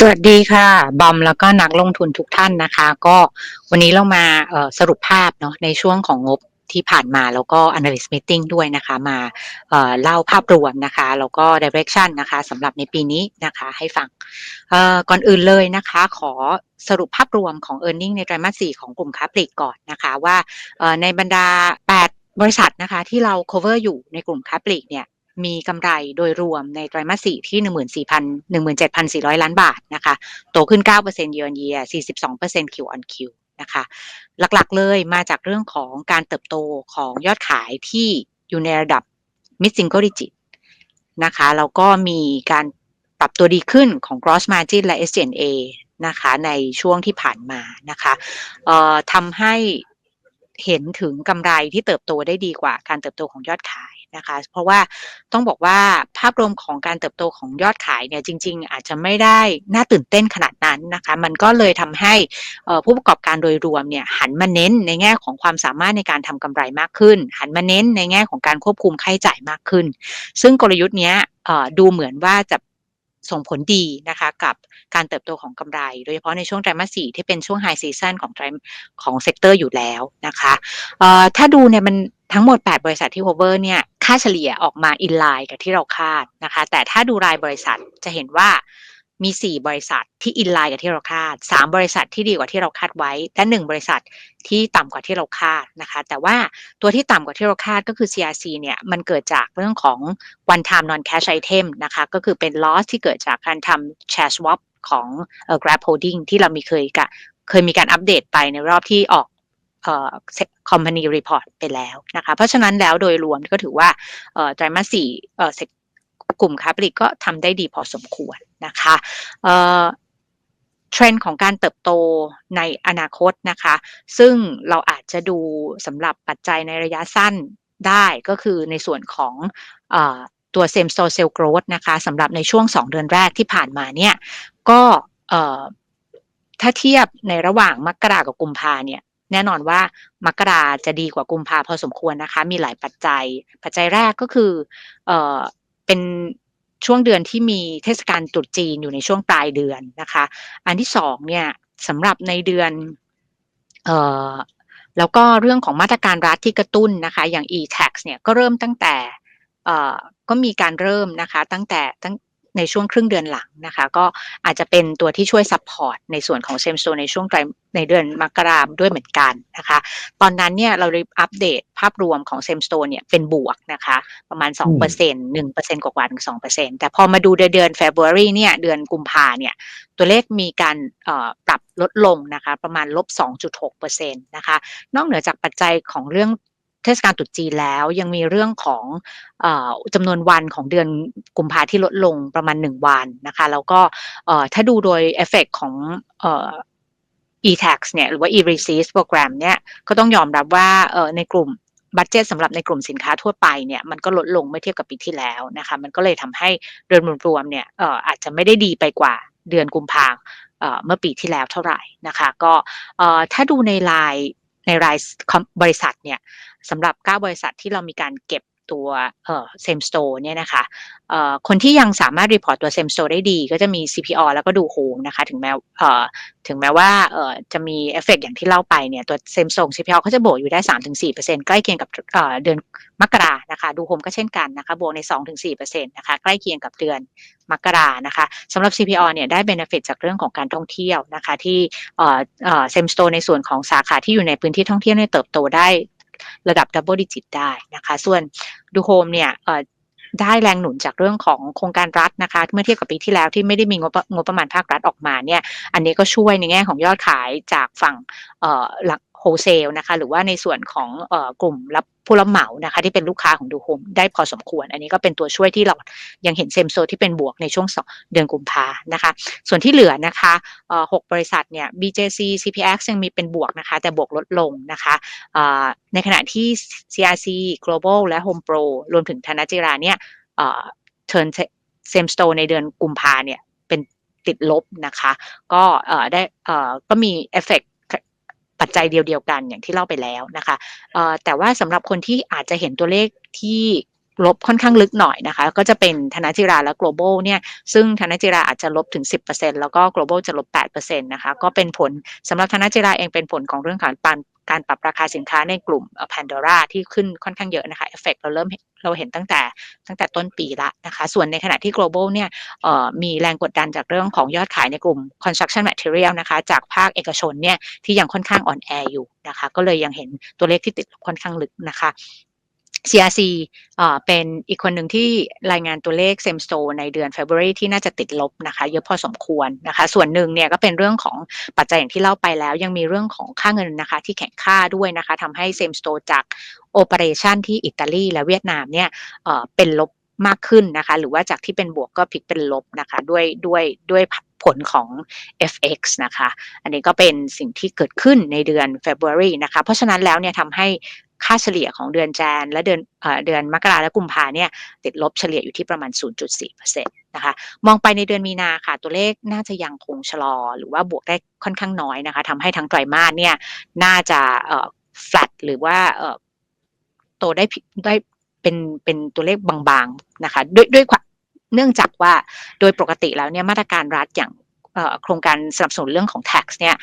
สวัสดีค่ะ บอมแล้วก็นักลงทุนทุกท่านนะคะ ก็วันนี้เรามาสรุปภาพเนาะในช่วงของงบที่ผ่านมาแล้วก็ Analyst Meeting ด้วยนะคะ มาเเล่าภาพรวมนะคะ แล้วก็ Direction นะคะสำหรับในปีนี้นะคะให้ฟังก่อนอื่นเลยนะคะ ขอสรุปภาพรวมของ e a r n i n g ในไตรมาส 4 ของกลุ่มค้าปลีกก่อนนะคะว่าในบรรดา 8 บริษัทนะคะที่เรา cover อยู่ในกลุ่มค้าปลีกเนี่ย มีกำไรโดยรวมในไตรมาส4ที่ 14,000 17,400 ล้านบาทนะคะโตขึ้น 9% year on year 42% Q on Q นะคะหลักๆเลยมาจากเรื่องของการเติบโตของยอดขายที่อยู่ในระดับ mid single digit นะคะแล้วก็มีการปรับตัวดีขึ้นของ gross margin และ SG&A นะคะในช่วงที่ผ่านมานะคะทำให้เห็นถึงกำไรที่เติบโตได้ดีกว่าการเติบโตของยอดขาย นะคะ เพราะว่าต้องบอกว่าภาพรวมของการเติบโตของยอดขายเนี่ยจริง ๆ อาจจะไม่ได้น่าตื่นเต้นขนาดนั้นนะคะ มันก็เลยทำให้ผู้ประกอบการโดยรวมเนี่ยหันมาเน้นในแง่ของความสามารถในการทำกำไรมากขึ้น หันมาเน้นในแง่ของการควบคุมค่าใช้จ่ายมากขึ้น ซึ่งกลยุทธ์เนี้ยดูเหมือนว่าจะส่งผลดีนะคะกับการเติบโตของกำไร โดยเฉพาะในช่วงไตรมาส4ที่เป็นช่วงไฮซีซันของไตรของเซกเตอร์อยู่แล้วนะคะถ้าดูเนี่ยมันทั้งหมด 8 บริษัทที่ cover เนี่ย ค่าเฉลี่ยออกมาอินไลน์กับที่เราคาดนะคะ แต่ถ้าดูรายบริษัทจะเห็นว่ามี 4 บริษัทที่อินไลน์กับที่เราคาด 3 บริษัทที่ดีกว่าที่เราคาดไว้ และ 1 บริษัทที่ต่ำกว่าที่เราคาดนะคะ แต่ว่าตัวที่ต่ำกว่าที่เราคาดก็คือ CRC เนี่ย มันเกิดจากเรื่องของ one time non cash item นะคะ ก็คือเป็น loss ที่เกิดจากการทำ share swap ของ Grab Holding ที่เรามีเคยกะเคยมีการอัปเดตไปในรอบที่ออก เอ่อ company report ไปแล้วนะคะเพราะฉะนั้นแล้วโดยรวมก็ถือว่าไตรมาสสี่เอ่อกลุ่มค้าปลีกก็ทำได้ดีพอสมควรนะคะเทรนด์ของการเติบโตในอนาคตนะคะ ซึ่งเราอาจจะดูสำหรับปัจจัยในระยะสั้นได้ก็คือในส่วนของอตัว same store sales growth นะคะสำหรับในช่วง 2 เดือนแรกที่ผ่านมาเนี่ยก็ถ้าเทียบในระหว่างมกรากับกุมภาเนี่ย แน่นอนว่ามกราจะดีกว่ากุมภาพอสมควรนะคะ มีหลายปัจจัย ปัจจัยแรกก็คือเออเป็นช่วงเดือนที่มีเทศกาลตรุษจีนอยู่ในช่วงปลายเดือนนะคะ อันที่สองเนี่ยสำหรับในเดือนเอ่อแล้วก็เรื่องของมาตรการรัฐที่กระตุ้นนะคะ อย่าง e-tax เนี่ยก็เริ่มตั้งแต่เอ่อก็มีการเริ่มนะคะ ตั้งแต่ตั้ง ในช่วงครึ่งเดือนหลังนะคะ ก็อาจจะเป็นตัวที่ช่วยซัพพอร์ตในส่วนของเซมโซในช่วงไตรในเดือนมกราคมด้วยเหมือนกันนะคะ ตอนนั้นเนี่ยเราได้อัปเดตภาพรวมของเซมโซเนี่ยเป็นบวกนะคะ ประมาณ 2% 1%กว่าๆถึง2%แต่พอมาดูเดือนเฟบรุยเนี่ยเดือนกุมภาเนี่ยตัวเลขมีการปรับลดลงนะคะ ประมาณลบ 2.6%นะคะ นอกเหนือจากปัจจัยของเรื่องเทศกาลตรุษจีนแล้ว ยังมีเรื่องของอจำนวนวันของเดือนกุมภาที่ลดลงประมาณ 1 วันนะคะ แล้วก็ถ้าดูโดยเอฟเฟกของ e-tax เนี่ยหรือว่า e-receipt program เนี่ยก็ต้องยอมรับว่าในกลุ่มบัตเจตสำหรับในกลุ่มสินค้าทั่วไปเนี่ยมันก็ลดลงเมื่อเทียบกับปีที่แล้วนะคะ มันก็เลยทำให้เดือนรวมๆเนี่ยอาจจะไม่ได้ดีไปกว่าเดือนกุมภาเมื่อปีที่แล้วเท่าไหร่นะคะ ก็ถ้าดูในรายในรายบริษัทเนี่ย สำหรับ 9 บริษัทที่เรามีการเก็บตัวเอ่อเซมสโตเนี่ยนะคะเอ่อคนที่ยังสามารถรีพอร์ตตัวเซมสโตได้ดีก็จะมี CPO แล้วก็ดูโฮมนะคะถึงแม้เอ่อถึงแม้ว่าเอ่อจะมีเอฟเฟกอย่างที่เล่าไปเนี่ยตัวเซมสโซง CPO เขาจะบวกอยู่ได้ 3-4%ใกล้เคียงกับเอ่อเดือนมกรานะคะดูโฮมก็เช่นกันนะคะบวกใน 2-4%นะคะใกล้เคียงกับเดือนมกรานะคะสำหรับ CPO เนี่ยได้เบนฟิตจากเรื่องของการท่องเที่ยวนะคะที่เอ่อเอ่อเซมสโตในส่วนของสาขาที่อยู่ในพื้นที่ท่องเที่ยวเนี่ยเติบโตได้ ระดับดับเบิลดิจิตได้นะคะ ส่วนดูโฮมเนี่ยได้แรงหนุนจากเรื่องของโครงการรัฐนะคะ เมื่อเทียบกับปีที่แล้วที่ไม่ได้มีงบงบประมาณภาครัฐออกมาเนี่ย อันนี้ก็ช่วยในแง่ของยอดขายจากฝั่งหลัง โฮเซลนะคะหรือว่าในส่วนของกลุ่มรับผู้รับเหมานะคะที่เป็นลูกค้าของดูโฮมได้พอสมควร อันนี้ก็เป็นตัวช่วยที่เรายังเห็นเซมโซที่เป็นบวกในช่วงเดือนกุมภานะคะ ส่วนที่เหลือนะคะหกบริษัทเนี่ย BJC CPX ยังมีเป็นบวกนะคะ แต่บวกลดลงนะคะในขณะที่ CRC Global และ Home Pro รวมถึงธนจิราเนี่ยเทิร์นเซมสโตในเดือนกุมภาเนี่ยเป็นติดลบนะคะ ก็ได้ก็มีเอฟเฟก ปัจจัยเดียวๆกันอย่างที่เล่าไปแล้วนะคะแต่ว่าสำหรับคนที่อาจจะเห็นตัวเลขที่ลบค่อนข้างลึกหน่อยนะคะ ก็จะเป็นธนจิราและ global เนี่ยซึ่งธนจิราอาจจะลบถึง 10%แล้วก็ global จะลบ 8%นะคะ ก็เป็นผลสำหรับธนจิราเองเป็นผลของเรื่องของการ การปรับราคาสินค้าในกลุ่ม Pandora ที่ขึ้นค่อนข้างเยอะนะคะเอฟเฟกเราเริ่มเราเห็นตั้งแต่ตั้งแต่ต้นปีละนะคะ ส่วนในขณะที่ global เนี่ยมีแรงกดดันจากเรื่องของยอดขายในกลุ่ม construction material นะคะ จากภาคเอกชนเนี่ยที่ยังค่อนข้างอ่อนแออยู่นะคะ ก็เลยยังเห็นตัวเลขที่ติดลบค่อนข้างลึกนะคะ CRC เป็นอีกคนหนึ่งที่รายงานตัวเลข Same Store ในเดือน February ที่น่าจะติดลบนะคะ เยอะพอสมควรนะคะ ส่วนหนึ่งเนี่ยก็เป็นเรื่องของปัจจัยอย่างที่เล่าไปแล้ว ยังมีเรื่องของค่าเงินนะคะ ที่แข็งค่าด้วยนะคะทำให้ Same Store จาก Operation ที่อิตาลีและเวียดนามเนี่ยเป็นลบมากขึ้นนะคะ หรือว่าจากที่เป็นบวกก็พลิกเป็นลบนะคะด้วยด้วยด้วยผลของ FX นะคะ อันนี้ก็เป็นสิ่งที่เกิดขึ้นในเดือน February นะคะ เพราะฉะนั้นแล้วเนี่ยทำให้ ค่าเฉลี่ยของเดือนแจนและเดือนเดือนมกราและกุมภาเนี่ยติดลบเฉลี่ยอยู่ที่ประมาณ 0.4%นะคะมองไปในเดือนมีนาค่ะ ตัวเลขน่าจะยังคงชะลอ หรือว่าบวกได้ค่อนข้างน้อยนะคะทำให้ทั้งไตรมาสเนี่ยน่าจะเอ่อ flat หรือว่าเอ่อโตได้ได้เป็นเป็นตัวเลขบางๆนะคะ ด้วยด้วยเนื่องจากว่าโดยปกติแล้วเนี่ยมาตรการรัฐอย่าง โครงการสนับสนุนเรื่องของ tax เนี่ย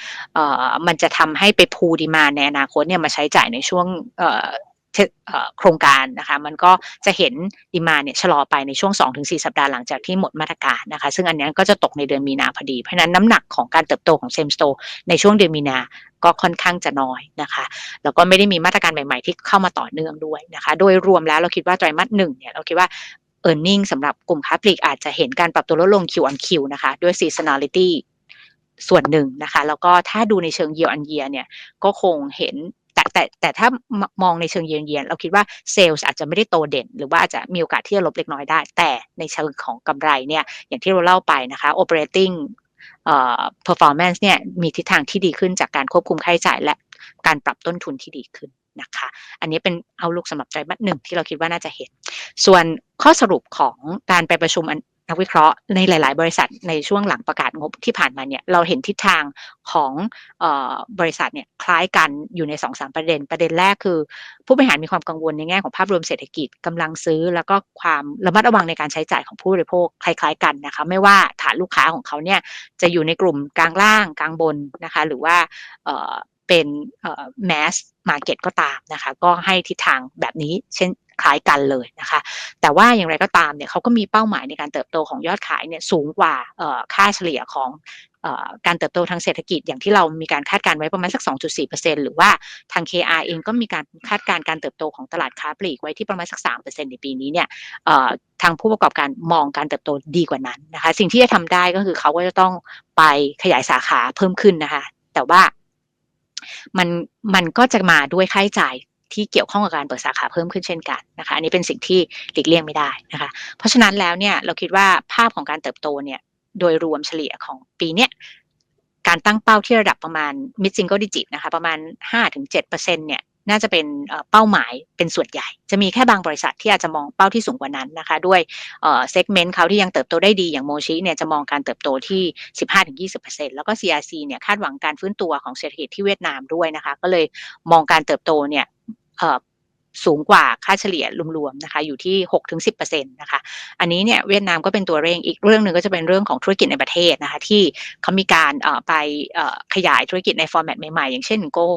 มันจะทำให้ไปพูดีมาในอนาคตเนี่ยมาใช้จ่ายในช่วงโครงการนะคะมันก็จะเห็นดีมาเนี่ยชะลอไปในช่วง 2-4 สัปดาห์หลังจากที่หมดมาตรการนะคะ ซึ่งอันนี้ก็จะตกในเดือนมีนาพอดี เพราะนั้นน้ำหนักของการเติบโตของเซมสโตในช่วงเดือนมีนาก็ค่อนข้างจะน้อยนะคะ แล้วก็ไม่ได้มีมาตรการใหม่ ๆ ที่เข้ามาต่อเนื่องด้วยนะคะ โดยรวมแล้วเราคิดว่าไตรมาสหนึ่งเนี่ยเราคิดว่า e a r n i n g สำหรับกลุ่มค้าปลีกอาจจะเห็นการปรับตัวลดลง Q on Q นะคะ ด้วย seasonality ส่วนหนึ่งนะคะ แล้วก็ถ้าดูในเชิง year on year เนี่ย ก็คงเห็นแต่แต่แต่ถ้ามองในเชิงเยียนเยียนเราคิดว่าเซลล์อาจจะไม่ได้โตเด่น หรือว่าอาจจะมีโอกาสที่จะลบเล็กน้อยได้ แต่ในเชิงของกำไรเนี่ย อย่างที่เราเล่าไปนะคะ operating เอ่อ performance เนี่ยมีทิศทางที่ดีขึ้นจากการควบคุมค่าใช้จ่ายและการปรับต้นทุนที่ดีขึ้น นะคะ อันนี้เป็นเอาลุกสำหรับไตรมาสหนึ่งที่เราคิดว่าน่าจะเห็น ส่วนข้อสรุปของการไปประชุมนักวิเคราะห์ในหลาย ๆ บริษัทในช่วงหลังประกาศงบที่ผ่านมาเนี่ยเราเห็นทิศทางของบริษัทเนี่ยคล้ายกันอยู่ใน2อสประเด็น ประเด็นแรกคือ ผู้บริหารมีความกังวลในแง่ของภาพรวมเศรษฐกิจกำลังซื้อ แล้วก็ความระมัดระวังในการใช้จ่ายของผู้บริโภคคล้าย ๆ กันนะคะไม่ว่าฐานลูกค้าของเขาเนี่ยจะอยู่ในกลุ่มกลางล่างกลางบนนะคะหรือว่า เป็นแมสมาเก็ตก็ตามนะคะก็ให้ทิศทางแบบนี้เช่นคล้ายกันเลยนะคะ แต่ว่าอย่างไรก็ตามเนี่ยเขาก็มีเป้าหมายในการเติบโตของยอดขายเนี่ยสูงกว่าค่าเฉลี่ยของการเติบโตทางเศรษฐกิจอย่างที่เรามีการคาดการไว้ประมาณสัก 2.4%หรือว่าทาง KR เองก็มีการคาดการการเติบโตของตลาดค้าปลีกไว้ที่ประมาณสัก 3%ในปีนี้เนี่ยทางผู้ประกอบการมองการเติบโตดีกว่านั้นนะคะ สิ่งที่จะทำได้ก็คือเขาก็จะต้องไปขยายสาขาเพิ่มขึ้นนะคะ แต่ว่า มันมันก็จะมาด้วยค่าใช้จ่ายที่เกี่ยวข้องกับการเปิดสาขาเพิ่มขึ้นเช่นกันนะคะอันนี้เป็นสิ่งที่หลีกเลี่ยงไม่ได้นะคะ เพราะฉะนั้นแล้วเนี่ยเราคิดว่าภาพของการเติบโตเนี่ยโดยรวมเฉลี่ยของปีเนี้ยการตั้งเป้าที่ระดับประมาณ mid single digit นะคะประมาณ 5-7%เนี่ย น่าจะเป็นเป้าหมายเป็นส่วนใหญ่ จะมีแค่บางบริษัทที่อาจจะมองเป้าที่สูงกว่านั้นนะคะ ด้วยเซกเมนต์เขาที่ยังเติบโตได้ดีอย่างโมชิเนี่ยจะมองการเติบโตที่ 15-20%แล้วก็ CRC เนี่ยคาดหวังการฟื้นตัวของเศรษฐกิจที่เวียดนามด้วยนะคะ ก็เลยมองการเติบโตเนี่ยสูงกว่าค่าเฉลี่ยรวมๆนะคะอยู่ที่ 6-10%นะคะอันนี้เนี่ยเวียดนามก็เป็นตัวเร่งอีกเรื่องหนึ่งก็จะเป็นเรื่องของธุรกิจในประเทศนะคะที่เขามีการไปขยายธุรกิจในฟอร์แมตใหม่ๆ อย่างเช่น Go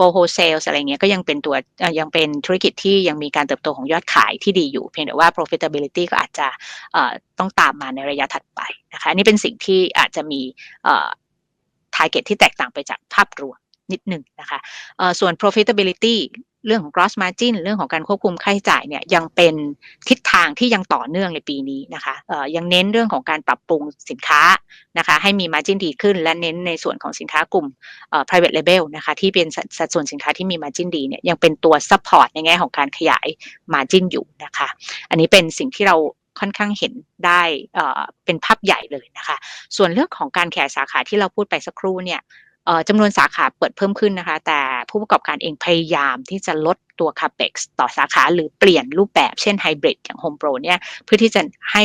Go Wholesale อะไรเงี้ยก็ยังเป็นตัวยังเป็นธุรกิจที่ยังมีการเติบโตของยอดขายที่ดีอยู่ เพียงแต่ว่า profitability ก็อาจจะต้องตามมาในระยะถัดไปนะคะนี่เป็นสิ่งที่อาจจะมี target ที่แตกต่างไปจากภาพรวมนิดหนึ่งนะคะส่วน profitability เรื่องของ gross margin เรื่องของการควบคุมค่าใช้จ่ายเนี่ยยังเป็นทิศทางที่ยังต่อเนื่องในปีนี้นะคะยังเน้นเรื่องของการปรับปรุงสินค้านะคะให้มี margin ดีขึ้น และเน้นในส่วนของสินค้ากลุ่ม private label นะคะที่เป็นสัดส่วนสินค้าที่มี margin ดีเนี่ยยังเป็นตัว support ในแง่ของการขยาย margin อยู่นะคะอันนี้เป็นสิ่งที่เราค่อนข้างเห็นได้เป็นภาพใหญ่เลยนะคะ ส่วนเรื่องของการแขกสาขาที่เราพูดไปสักครู่เนี่ย จำนวนสาขาเปิดเพิ่มขึ้นนะคะ แต่ผู้ประกอบการเองพยายามที่จะลดตัว capex ต่อสาขาหรือเปลี่ยนรูปแบบเช่นไฮบริดอย่าง Home Pro เนี่ยเพื่อที่จะให้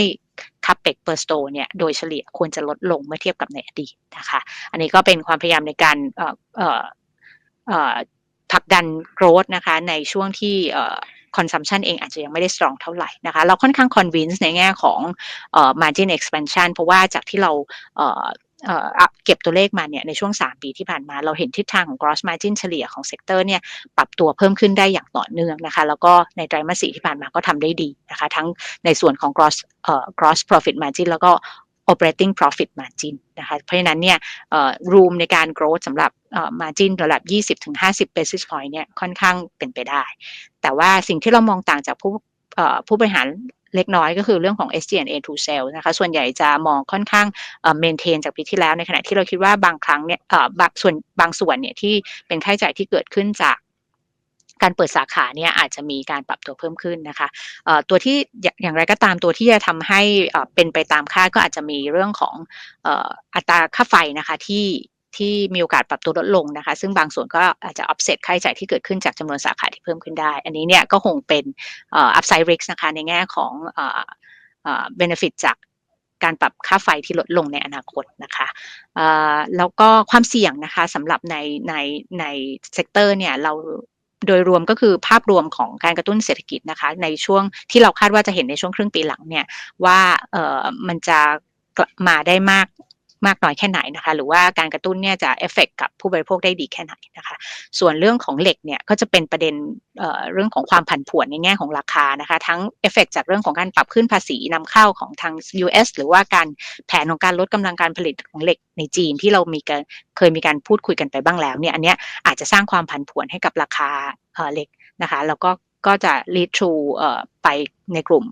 capex per store เนี่ยโดยเฉลี่ยควรจะลดลงเมื่อเทียบกับในอดีตนะคะ อันนี้ก็เป็นความพยายามในการผลักดัน growth นะคะในช่วงที่ consumption เองอาจจะยังไม่ได้ strong เท่าไหร่นะคะ เราค่อนข้าง convince ในแง่ของ margin expansion เพราะว่าจากที่เรา เก็บตัวเลขมาเนี่ยในช่วง 3 ปีที่ผ่านมา เราเห็นทิศทางของ gross margin เฉลี่ยของเซกเตอร์เนี่ยปรับตัวเพิ่มขึ้นได้อย่างต่อเนื่องนะคะ แล้วก็ในไตรมาสสี่ที่ผ่านมาก็ทำได้ดีนะคะ ทั้งในส่วนของ gross gross profit margin แล้วก็ operating profit margin นะคะ เพราะฉะนั้นเนี่ย room ในการ growth สำหรับ margin ระดับ 20-50 basis point เนี่ยค่อนข้างเป็นไปได้ แต่ว่าสิ่งที่เรามองต่างจากผู้ผู้บริหาร เล็กน้อยก็คือเรื่องของ SGN A to sales นะคะ ส่วนใหญ่จะมองค่อนข้างเอ่อ maintain จากปีที่แล้วในขณะที่เราคิดว่าบางครั้งเนี่ยบางส่วนบางส่วนเนี่ยที่เป็นค่าใช้จ่ายที่เกิดขึ้นจากการเปิดสาขาเนี่ยอาจจะมีการปรับตัวเพิ่มขึ้นนะคะตัวที่อย่างไรก็ตามตัวที่จะทำให้เป็นไปตามคาดก็อาจจะมีเรื่องของอัตราค่าไฟนะคะที่ ที่มีโอกาสปรับตัวลดลงนะคะ ซึ่งบางส่วนก็อาจจะ offset ค่าใช้จ่ายที่เกิดขึ้นจากจำนวนสาขาที่เพิ่มขึ้นได้ อันนี้เนี่ยก็คงเป็น upside risk นะคะในแง่ของ benefit จากการปรับค่าไฟที่ลดลงในอนาคตนะคะแล้วก็ความเสี่ยงนะคะสำหรับในในในเซกเตอร์เนี่ยเราโดยรวมก็คือภาพรวมของการกระตุ้นเศรษฐกิจนะคะ ในช่วงที่เราคาดว่าจะเห็นในช่วงครึ่งปีหลังเนี่ยว่ามันจะมาได้มาก มากน้อยแค่ไหนนะคะ หรือว่าการกระตุ้นเนี่ยจะเอฟเฟกกับผู้บริโภคได้ดีแค่ไหนนะคะ ส่วนเรื่องของเหล็กเนี่ยก็จะเป็นประเด็นเเรื่องของความผันผวนในแง่ของราคานะคะ ทั้งเอฟเฟกจากเรื่องของการปรับขึ้นภาษีนำเข้าของทาง US หรือว่าการแผนของการลดกำลังการผลิตของเหล็กในจีนที่เรามีการเคยมีการพูดคุยกันไปบ้างแล้วเนี่ยอันเนี้ยอาจจะสร้างความผันผวนให้กับราคาเเหล็กนะคะ แล้วก็ก็จะ lead to ไปในกลุ่ม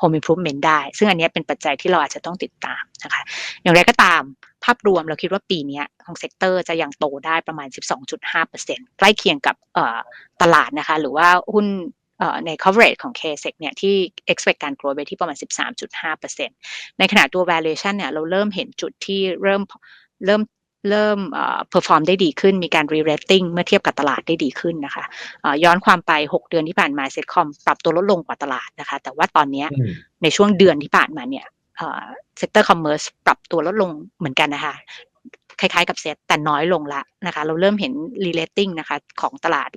home improvement ได้ ซึ่งอันนี้เป็นปัจจัยที่เราอาจจะต้องติดตามนะคะ อย่างไรก็ตามภาพรวมเราคิดว่าปีนี้ของเซกเตอร์จะยังโตได้ประมาณ 12.5%ใกล้เคียงกับตลาดนะคะ หรือว่าหุ้นใน coverage ของ KSEC เนี่ยที่ expect การ grow ไปที่ประมาณ 13.5%ในขณะตัว valuation เนี่ยเราเริ่มเห็นจุดที่เริ่มเริ่ม เริ่มเอ่อ perform ได้ดีขึ้น มีการ re-rating เมื่อเทียบกับตลาดได้ดีขึ้นนะคะเอ่อย้อนความไป 6 เดือนที่ผ่านมาเซ็ตคอมปรับตัวลดลงกว่าตลาดนะคะ แต่ว่าตอนเนี้ยอืมในช่วงเดือนที่ผ่านมาเนี่ยเซกเตอร์คอมเมอร์สปรับตัวลดลงเหมือนกันนะคะคล้ายๆกับเซตแต่น้อยลงละนะคะ เราเริ่มเห็น relating นะคะของตลาด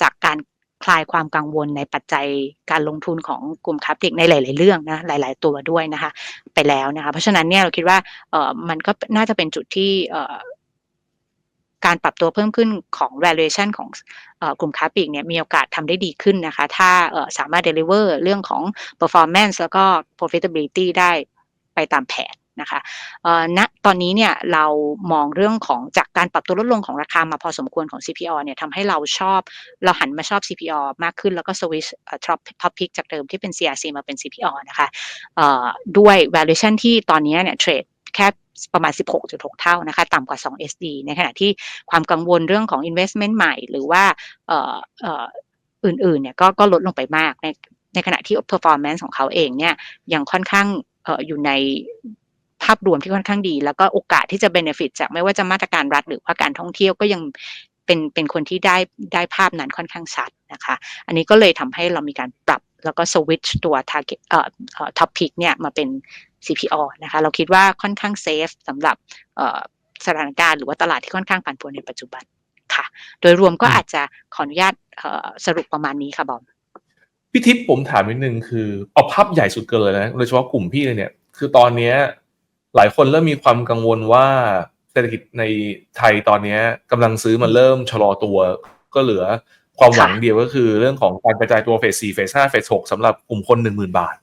จากการ คลายความกังวลในปัจจัยการลงทุนของกลุ่มค้าปลีกในหลาย ๆ เรื่องนะหลาย ๆ ตัวด้วยนะคะ ไปแล้วนะคะ เพราะฉะนั้นเนี่ยเราคิดว่าเออมันก็น่าจะเป็นจุดที่เออการปรับตัวเพิ่มขึ้นของ valuation ของอกลุ่มค้าปลีกเนี่ยมีโอกาสทำได้ดีขึ้นนะคะ ถ้าสามารถ deliver เรื่องของ performance แล้วก็ profitability ได้ไปตามแผน นะคะณตอนนี้เนี่ยเรามองเรื่องของจากการปรับตัวลดลงของราคามาพอสมควรของ CPO เนี่ยทำให้เราชอบเราหันมาชอบ CPO มากขึ้นแล้วก็ switch เอ่อ top topic จากเดิมที่เป็น CRC มาเป็น CPO นะคะด้วย valuation ที่ตอนนี้เนี่ยเทรดแค่ประมาณ 16.6 เท่านะคะต่ำกว่า 2 SD ในขณะที่ความกังวลเรื่องของ investment ใหม่ หรือว่าอื่นๆเนี่ยก็ก็ลดลงไปมากในในขณะที่ performance ของเขาเองเนี่ยยังค่อนข้างอออยู่ใน ภาพรวมที่ค่อนข้างดี แล้วก็โอกาสที่จะ benefit จากไม่ว่าจะมาตรการรัฐหรือว่าการท่องเที่ยวก็ยังเป็นเป็นคนที่ได้ได้ภาพนั้นค่อนข้างชัดนะคะ อันนี้ก็เลยทำให้เรามีการปรับแล้วก็ switch ตัว target เอ่อเอ่อ top pick เนี่ยมาเป็น CPO นะคะ เราคิดว่าค่อนข้างเซฟสำหรับเอ่อสถานการณ์หรือว่าตลาดที่ค่อนข้างผันผวนในปัจจุบันค่ะ โดยรวมก็อืมอาจจะขออนุญาตเอ่อสรุปประมาณนี้ค่ะบอมพี่ทิพย์ผมถามนิดนึงคือเอาภาพใหญ่สุดเกินเลยนะโดยเฉพาะกลุ่มพี่เลยเนี่ย คือตอนเนี้ย หลายคนเริ่มมีความกังวลว่าเศรษฐกิจในไทยตอนเนี้ยกำลังซื้อมันเริ่มชะลอตัว ก็เหลือความหวังค่ะเดียวก็คือเรื่องของการกระจายตัวเฟสสี่เฟสห้าเฟสหกสำหรับกลุ่มคนหนึ่งหมื่นบาท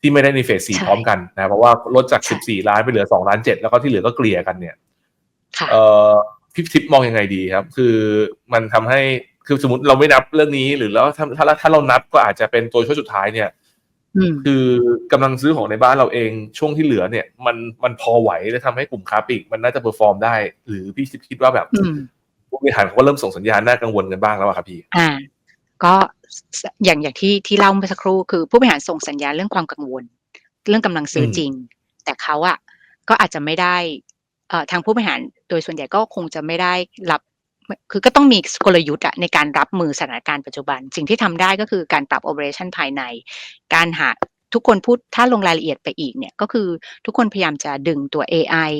ที่ไม่ได้ในเฟสสี่ใช่พร้อมกันนะเพราะว่าลดจากใช่สิบสี่ล้านไปเหลือสองล้านเจ็ดแล้วก็ที่เหลือก็เกลี่ยกันเนี่ยค่ะเอ่อพี่ทิพย์มองยังไงดีครับ คือมันทำให้คือสมมติเราไม่นับเรื่องนี้หรือแล้วถ้าถ้าถ้าเรานับก็อาจจะเป็นตัวช่วยสุดท้ายเนี่ยอืม คือกำลังซื้อของในบ้านเราเองช่วงที่เหลือเนี่ย มันมันพอไหวและทำให้กลุ่มค้าปลีกมันน่าจะเปอร์ฟอร์มได้ หรือพี่ทิพย์คิดว่าแบบอืมผู้บริหารเขาก็เริ่มส่งสัญญาณน่ากังวลกันบ้างแล้วอะครับพี่อ่าก็สอย่างอย่างที่ที่เล่าเมื่อสักครู่คือผู้บริหารส่งสัญญาณเรื่องความกังวล เรื่องกำลังซื้ออมจริง แต่เขาอะก็อาจจะไม่ได้เอ่อทางผู้บริหารโดยส่วนใหญ่ก็คงจะไม่ได้รับ คือก็ต้องมีกลยุทธ์อะในการรับมือสถานการณ์ปัจจุบัน สิ่งที่ทำได้ก็คือการปรับ operation ภายใน การหาทุกคนพูดถ้าลงรายละเอียดไปอีกเนี่ยก็คือทุกคนพยายามจะดึงตัว AI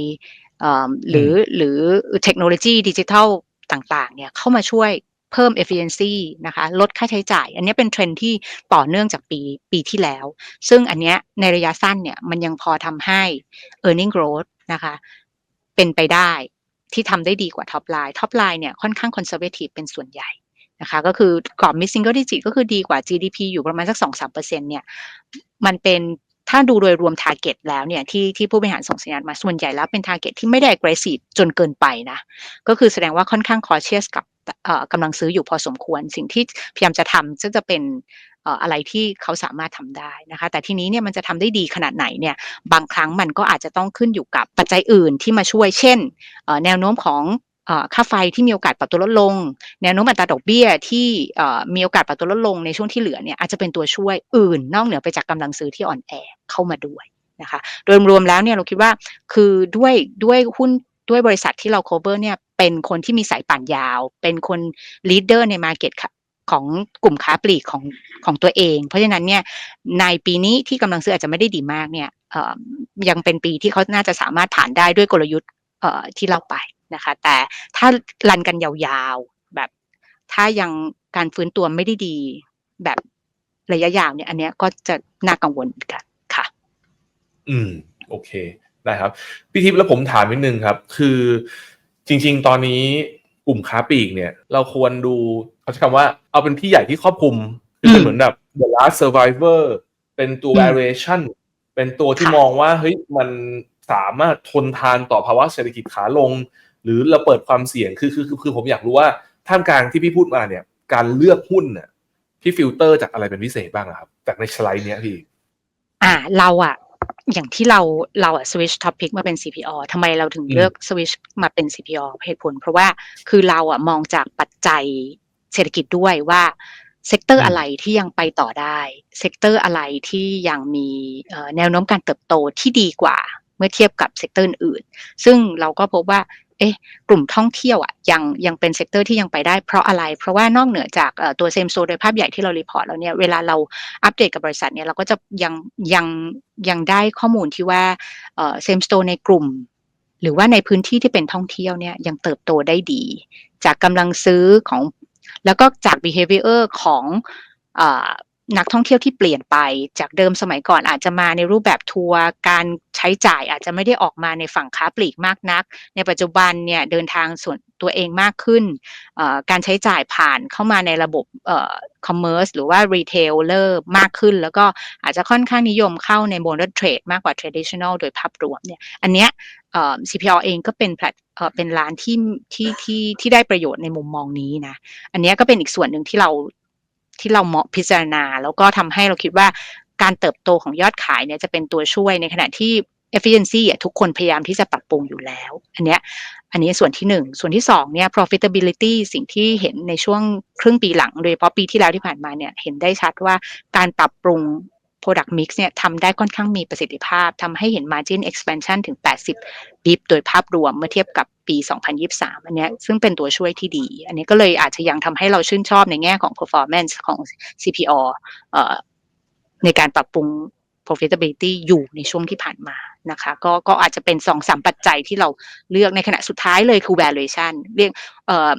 เอ่อหรือหรือเทคโนโลยีดิจิทัลต่างๆเนี่ยเข้ามาช่วยเพิ่ม efficiency นะคะ ลดค่าใช้จ่าย อันนี้เป็นเทรนด์ที่ต่อเนื่องจากปีปีที่แล้ว ซึ่งอันเนี้ยในระยะสั้นเนี่ยมันยังพอทำให้ earning growth นะคะ เป็นไปได้ ที่ทำได้ดีกว่า top line top line เนี่ยค่อนข้าง conservative เป็นส่วนใหญ่นะคะก็คือกรอบ mid single digit ก็คือดีกว่า GDP อยู่ประมาณสัก 2-3%เนี่ยมันเป็นถ้าดูโดยรวม target แล้วเนี่ยที่ที่ผู้บริหารส่งสัญญาณมาส่วนใหญ่แล้วเป็น target ที่ไม่ได้ aggressive จนเกินไปนะ ก็คือแสดงว่าค่อนข้าง cautious กับเอ่อกำลังซื้ออยู่พอสมควร สิ่งที่พยายามจะทำซึ่งจะเป็น อะไรที่เขาสามารถทำได้นะคะ แต่ทีนี้เนี่ยมันจะทำได้ดีขนาดไหนเนี่ยบางครั้งมันก็อาจจะต้องขึ้นอยู่กับปัจจัยอื่นที่มาช่วย เช่น แนวโน้มของค่าไฟที่มีโอกาสปรับตัวลดลง แนวโน้มอัตราดอกเบี้ยที่มีโอกาสปรับตัวลดลงในช่วงที่เหลือเนี่ยอาจจะเป็นตัวช่วยอื่น นอกเหนือไปจากกำลังซื้อที่อ่อนแอเข้ามาด้วยนะคะโดยรวมแล้วเนี่ยเราคิดว่าคือด้วยด้วยหุ้นด้วยบริษัทที่เรา cover เนี่ยเป็นคนที่มีสายป่านยาว เป็นคน leader ใน market ค่ะ ของกลุ่มค้าปลีกของของตัวเอง เพราะฉะนั้นเนี่ยในปีนี้ที่กำลังซื้ออาจจะไม่ได้ดีมากเนี่ยยังเป็นปีที่เขาน่าจะสามารถผ่านได้ด้วยกลยุทธ์ที่เราไปนะคะ แต่ถ้ารันกันยาวๆแบบ ถ้ายังการฟื้นตัวไม่ได้ดีแบบระยะยาวเนี่ยอันเนี้ยก็จะน่ากังวลกันค่ะ อืม โอเค ได้ครับ พี่ทิพย์แล้วผมถามนิดนึงครับ คือจริง ๆ ตอนนี้กลุ่มค้าปลีกเนี่ย เราควรดู เขาใช้คำว่าเอาเป็นพี่ใหญ่ที่ครอบคลุมคือเป็นอืมเหมือนแบบ the last survivor เป็นตัวอืม variation เป็นตัวที่ค่ะมองว่าเฮ้ยมันสามารถทนทานต่อภาวะเศรษฐกิจขาลง หรือเราเปิดความเสี่ยงคือคือคือคือผมอยากรู้ว่าท่ามกลางที่พี่พูดมาเนี่ย การเลือกหุ้นเนี่ยพี่ฟิลเตอร์จากอะไรเป็นพิเศษบ้างอะครับจากในสไลด์เนี้ยพี่ อ่าเราอะอย่างที่เราเราอะ switch topic มาเป็น CPO ทำไมเราถึงอืมเลือก switch มาเป็น CPO เหตุผล เพราะว่าคือเราอะมองจากปัจจัย เศรษฐกิจด้วยว่าเซกเตอร์อะไรที่ยังไปต่อได้เซกเตอร์อะไรที่ยังมีเอ่อแนวโน้มการเติบโตที่ดีกว่า เมื่อเทียบกับเซกเตอร์อื่นๆซึ่งเราก็พบว่าเอ๊ะกลุ่มท่องเที่ยวอะยังยังเป็นเซกเตอร์ที่ยังไปได้เพราะอะไร เพราะว่านอกเหนือจากเอ่อตัวเซมโซโดยภาพใหญ่ที่เรารีพอร์ตแล้วเนี่ยเวลาเราอัปเดตกับบริษัทเนี่ยเราก็จะยังยังยังได้ข้อมูลที่ว่าเอ่อเซมโซในกลุ่ม หรือว่าในพื้นที่ที่เป็นท่องเที่ยวเนี่ยยังเติบโตได้ดี จากกำลังซื้อของ แล้วก็จาก behavior ของ นักท่องเที่ยวที่เปลี่ยนไปจากเดิมสมัยก่อนอาจจะมาในรูปแบบทัวร์การใช้จ่ายอาจจะไม่ได้ออกมาในฝั่งค้าปลีกมากนัก ในปัจจุบันเนี่ยเดินทางส่วนตัวเองมากขึ้น การใช้จ่ายผ่านเข้ามาในระบบเอ่อ commerce หรือว่า retailer มากขึ้น แล้วก็อาจจะค่อนข้างนิยมเข้าใน modern trade มากกว่า traditional โดยภาพรวมเนี่ยอันเนี้ยเอ่อ CPO เองก็เป็นแพลตเอ่อเป็นร้านที่ที่ที่ที่ได้ประโยชน์ในมุมมองนี้นะ อันเนี้ยก็เป็นอีกส่วนหนึ่งที่เรา ที่เราเหมาะพิจารณา แล้วก็ทำให้เราคิดว่าการเติบโตของยอดขายเนี่ยจะเป็นตัวช่วยในขณะที่ efficiency อะทุกคนพยายามที่จะปรับปรุงอยู่แล้ว อันเนี้ยอันนี้ส่วนที่หนึ่งส่วนที่สองเนี่ย profitability สิ่งที่เห็นในช่วงครึ่งปีหลัง โดยเฉพาะปีที่แล้วที่ผ่านมาเนี่ยเห็นได้ชัดว่าการปรับปรุง product mix เนี่ยทำได้ค่อนข้างมีประสิทธิภาพทำให้เห็น margin expansion ถึง 80 บิปโดยภาพรวมเมื่อเทียบกับปี 2023 อันเนี้ยซึ่งเป็นตัวช่วยที่ดี อันนี้ก็เลยอาจจะยังทำให้เราชื่นชอบในแง่ของ performance ของ CPO เอ่อในการปรับปรุง profitability อยู่ในช่วงที่ผ่านมา นะคะ ก็ก็อาจจะเป็นสองสามปัจจัยที่เราเลือกในขณะสุดท้ายเลยคือ valuation เรียกเอ่อ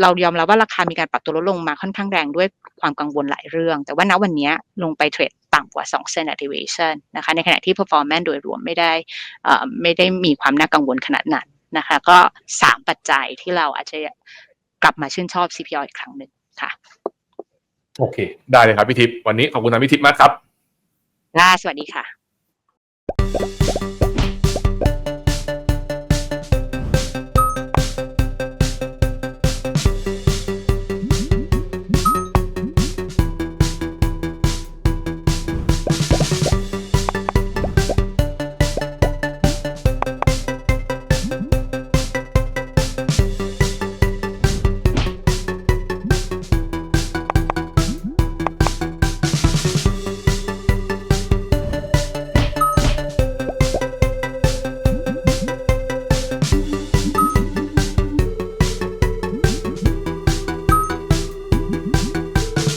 เรายอมรับว่าราคามีการปรับตัวลดลงมาค่อนข้างแรงด้วยความกังวลหลายเรื่อง แต่ว่าณวันเนี้ยลงไปเทรดต่ำกว่า2 standard deviation นะคะ ในขณะที่ performance โดยรวมไม่ได้เอ่อไม่ได้มีความน่ากังวลขนาดนั้นนะคะ ก็สามปัจจัยที่เราอาจจะกลับมาชื่นชอบ CPO อีกครั้งหนึ่งค่ะ โอเค ได้เลยครับพี่ทิพย์วันนี้ขอบคุณนะพี่ทิพย์มากครับ ล่าสวัสดีค่ะ Thank you.